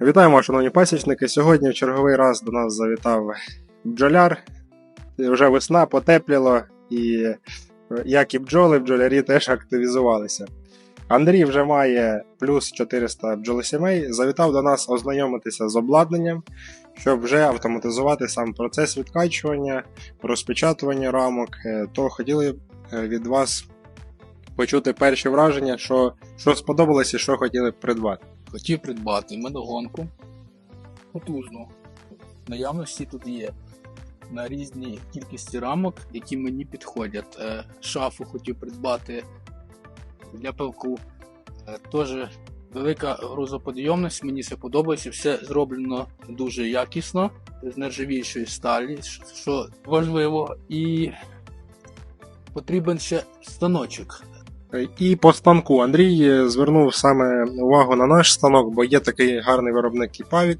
Вітаємо, шановні пасічники. Сьогодні в черговий раз до нас завітав бджоляр. Вже весна потепліло, і як і бджоли, бджолярі теж активізувалися. Андрій вже має плюс 400 бджолосімей. Завітав до нас ознайомитися з обладнанням, щоб вже автоматизувати сам процес відкачування, розпечатування рамок. Е, То хотіли е, від вас почути перші враження, що, що сподобалось і що хотіли б придбати. Хотів придбати медогонку потужну. Наявності тут є на різні кількості рамок, які мені підходять. Е, Шафу хотів придбати для пилку. Е, Теж велика грузоподйомність, мені це подобається. Все зроблено дуже якісно, з нержавіючої сталі, що важливо. І потрібен ще станочок. І по станку Андрій е, звернув саме увагу на наш станок, бо є такий гарний виробник Кіпавік,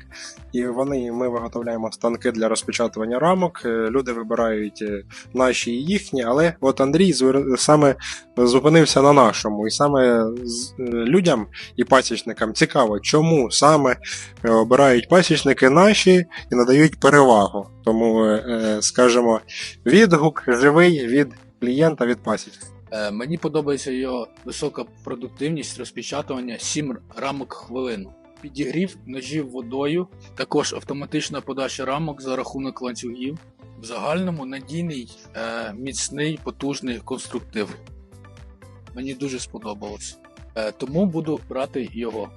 і вони ми виготовляємо станки для розпечатування рамок. Е, Люди вибирають е, наші і їхні, але от Андрій звер- саме зупинився на нашому, і саме з- е, людям і пасічникам цікаво, чому саме е, обирають пасічники наші і надають перевагу. Тому, е, е, скажімо, відгук живий від клієнта від пасічника. Е, Мені подобається його висока продуктивність розпечатування 7 рамок хвилину. Підігрів ножів водою, також автоматична подача рамок за рахунок ланцюгів. В загальному надійний, е, міцний, потужний конструктив. Мені дуже сподобалось. Е, тому буду брати його.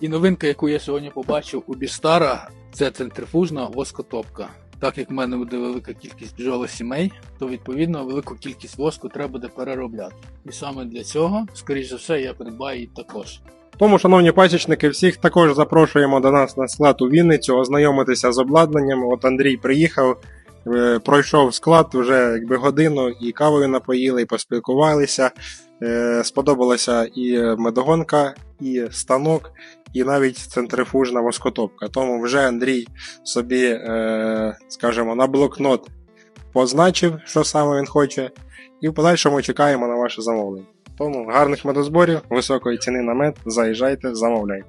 І новинка, яку я сьогодні побачив у Бістара, це центрифужна воскотопка. Так як в мене буде велика кількість бджолосімей, то відповідно велику кількість воску треба буде переробляти. І саме для цього, скоріш за все, я придбаю її також. Тому, шановні пасічники, всіх також запрошуємо до нас на склад у Вінницю, ознайомитися з обладнанням. От Андрій приїхав, е, пройшов склад вже якби годину, і кавою напоїли, і поспілкувалися. Е, Сподобалася і медогонка, і станок, і навіть центрифужна воскотопка. Тому вже Андрій собі, е, скажімо, на блокнот позначив, що саме він хоче, і в подальшому чекаємо на ваше замовлення. Тому гарних медозборів, високої ціни на мед, заїжджайте, замовляйте.